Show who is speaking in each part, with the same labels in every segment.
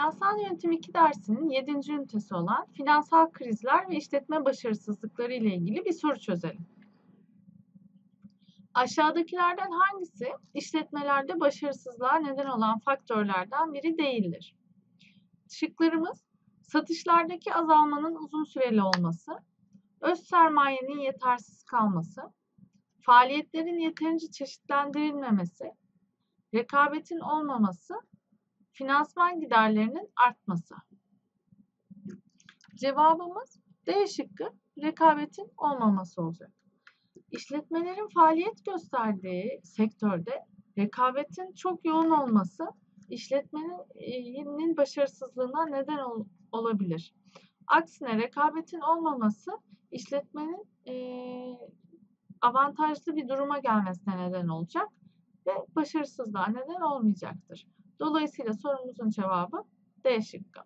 Speaker 1: Finansal Yönetim 2 dersinin 7. ünitesi olan finansal krizler ve işletme başarısızlıkları ile ilgili bir soru çözelim. Aşağıdakilerden hangisi işletmelerde başarısızlığa neden olan faktörlerden biri değildir? Şıklarımız satışlardaki azalmanın uzun süreli olması, öz sermayenin yetersiz kalması, faaliyetlerin yeterince çeşitlendirilmemesi, rekabetin olmaması, finansman giderlerinin artması. Cevabımız D şıkkı rekabetin olmaması olacak. İşletmelerin faaliyet gösterdiği sektörde rekabetin çok yoğun olması işletmenin başarısızlığına neden ol, olabilir. Aksine rekabetin olmaması işletmenin e, avantajlı bir duruma gelmesine neden olacak ve başarısızlığa neden olmayacaktır. Dolayısıyla sorumuzun cevabı D şıkkı.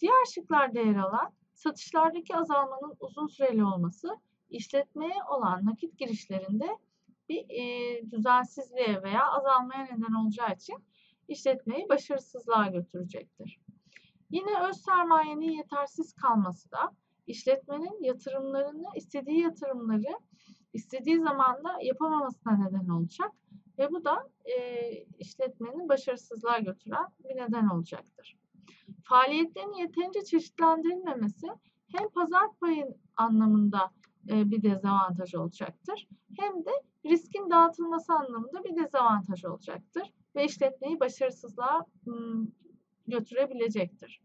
Speaker 1: Diğer şıklarda yer alan satışlardaki azalmanın uzun süreli olması işletmeye olan nakit girişlerinde bir e, düzensizliğe veya azalmaya neden olacağı için işletmeyi başarısızlığa götürecektir. Yine öz sermayenin yetersiz kalması da işletmenin yatırımlarını, istediği yatırımları istediği zamanda yapamamasına neden olacak ve bu da e, işletmenin başarısızlığa götüren bir neden olacaktır. Faaliyetlerin yeterince çeşitlendirilmemesi hem pazar payı anlamında e, bir dezavantaj olacaktır hem de riskin dağıtılması anlamında bir dezavantaj olacaktır ve işletmeyi başarısızlığa ım, götürebilecektir.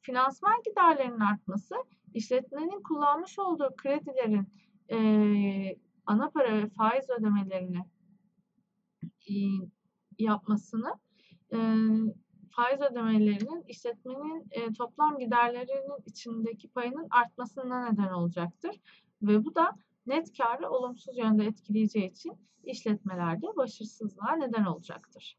Speaker 1: Finansman giderlerinin artması işletmenin kullanmış olduğu kredilerin e, ana para ve faiz ödemelerini e, yapmasını e, faiz ödemelerinin işletmenin e, toplam giderlerinin içindeki payının artmasına neden olacaktır. Ve bu da net karı olumsuz yönde etkileyeceği için işletmelerde başarısızlığa neden olacaktır.